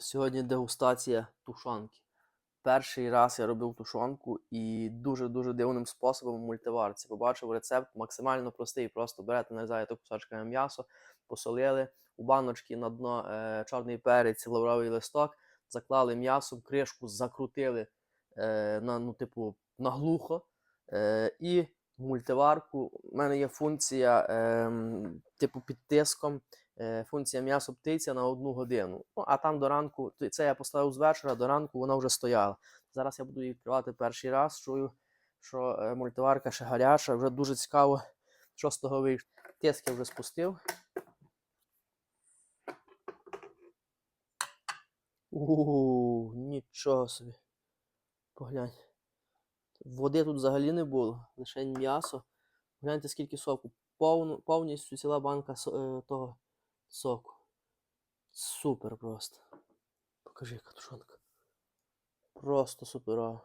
Сьогодні дегустація тушонки. Перший раз я робив тушонку і дуже-дуже дивним способом в мультиварці. Побачив рецепт максимально простий. Просто берете, нарізаєте кусочками м'ясо, посолили у баночки на дно е, чорний перець, лавровий листок, заклали м'ясо, кришку закрутили е, на, ну, типу, наглухо. Е, і в мультиварку у мене є функція, е, типу, під тиском функція м'ясо птиця на одну годину. Ну, а там до ранку, це я поставив з вечора, до ранку вона вже стояла. Зараз я буду її відкривати перший раз. Чую, що е, мультиварка ще гаряча, вже дуже цікаво, що з того вийшло. Тиск я вже спустив. Ууу, нічого собі. Поглянь. Води тут взагалі не було, лише м'ясо. Гляньте, скільки соку. Повну, повністю ціла банка е, того соку. Супер просто. Покажи, яка тушонка. Просто суперова.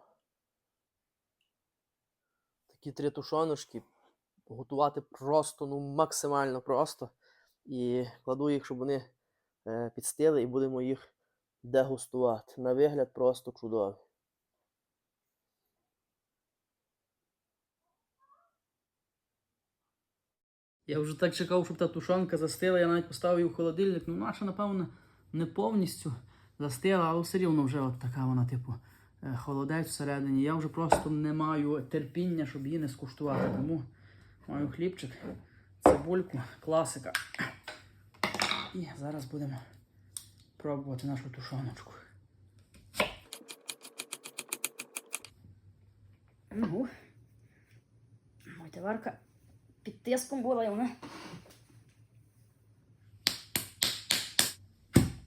Такі три тушоночки. Готувати просто, ну, максимально просто. І кладу їх, щоб вони е, підстили, і будемо їх дегустувати. На вигляд просто чудові. Я вже так чекав, щоб та тушонка застила, я навіть поставив її в холодильник. Ну, наша, напевно, не повністю застила, але все рівно вже от така вона, типу, е, холодець всередині. Я вже просто не маю терпіння, щоб її не скуштувати. Тому маю хлібчик, цибульку, класика. І зараз будемо пробувати нашу тушоночку. Ну, мультиварка під тиском була і вона.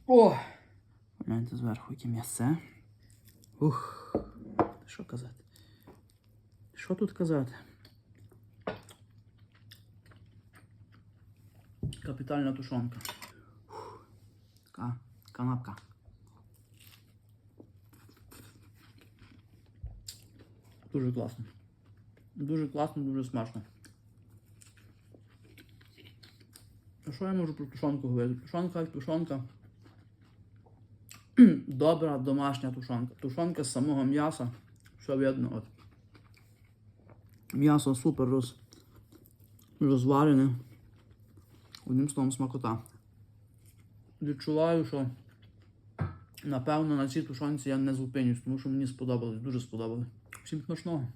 О! Гляньте зверху, яке м'ясе. Ух, що казати? Що тут казати? Капітальна тушонка. Ух, Така канапка. Дуже класно. Дуже класно, дуже смачно. А що я можу про тушонку говорити? Тушонка тушонка. Добра домашня тушонка. Тушонка з самого м'яса. Що видно, от. М'ясо супер роз... розварене. Одним словом смакота. Відчуваю, що напевно на цій тушонці я не зупинюсь, тому що мені сподобалось, дуже сподобалось. Всім смачного.